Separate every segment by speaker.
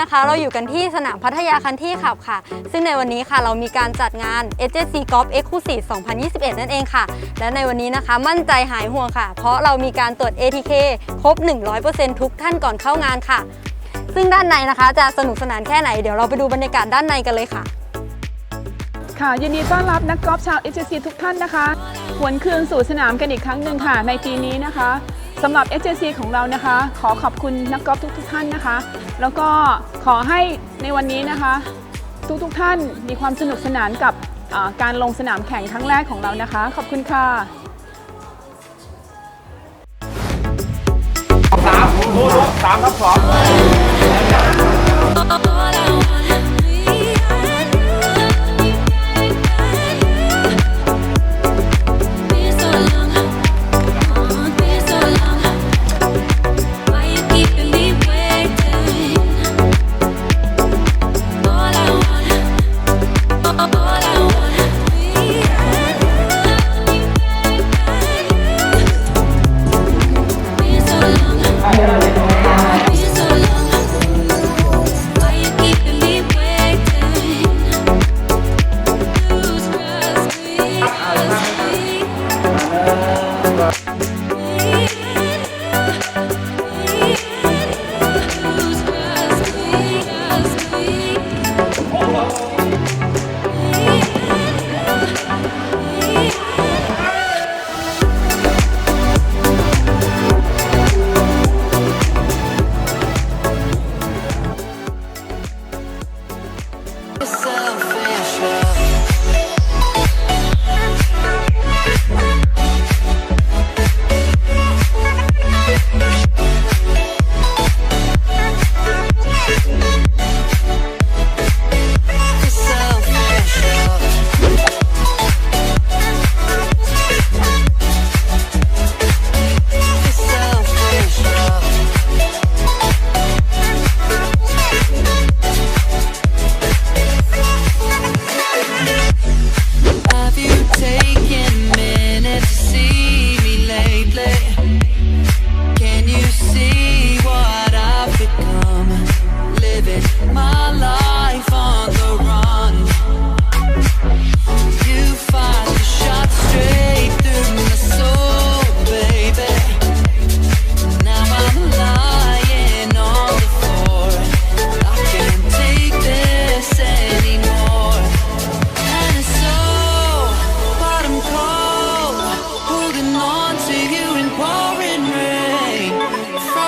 Speaker 1: นะคะ เราอยู่กันที่สนามพัทยาคันที่ขับค่ะ ซึ่งในวันนี้ค่ะเรามีการจัดงาน HSC Golf Exclusive 2021 นั่นเองค่ะ และในวันนี้นะคะมั่นใจหายห่วงค่ะ เพราะเรามีการตรวจ ATK ครบ 100%ทุกท่านก่อนเข้างานค่ะ ซึ่งด้านในนะคะจะสนุกสนานแค่ไหนเดี๋ยวเราไปดูบรรยากาศด้านในกันเลยค่ะ
Speaker 2: ค่ะยินดีต้อนรับนักกอล์ฟชาว HSC ทุกท่านนะคะหวนคืนสู่สนามกันอีกครั้งหนึ่งค่ะในปีนี้นะคะ สำหรับ HSC ของเรานะคะ ขอขอบคุณนักกอล์ฟทุกๆท่านนะคะ แล้วก็ขอให้ในวันนี้นะคะ ทุกๆท่านมีความสนุกสนานกับการลงสนามแข่งครั้งแรกของเรานะคะ ขอบคุณค่ะ
Speaker 3: สามสองสามสอง selfish.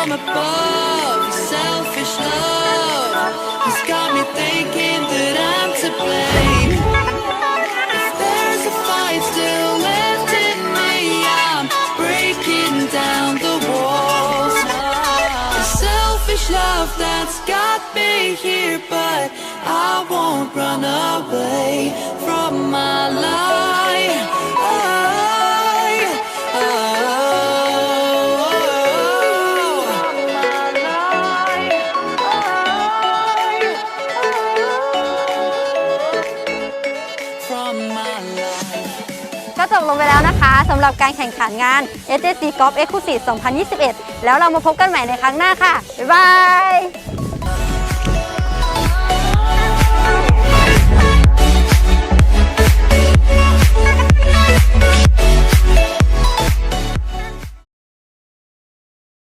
Speaker 3: From above. Your selfish love has got me thinking that I'm to blame. If there's a fight still left in me, I'm breaking down the walls. The selfish love that's got me here, but I won't run away
Speaker 1: ก็จบลงไปแล้วนะคะสำหรับการแข่งขันงาน SJC Golf Exclusive 2021 แล้วเรามาพบกันใหม่ในครั้งหน้าค่ะ บ๊ายบาย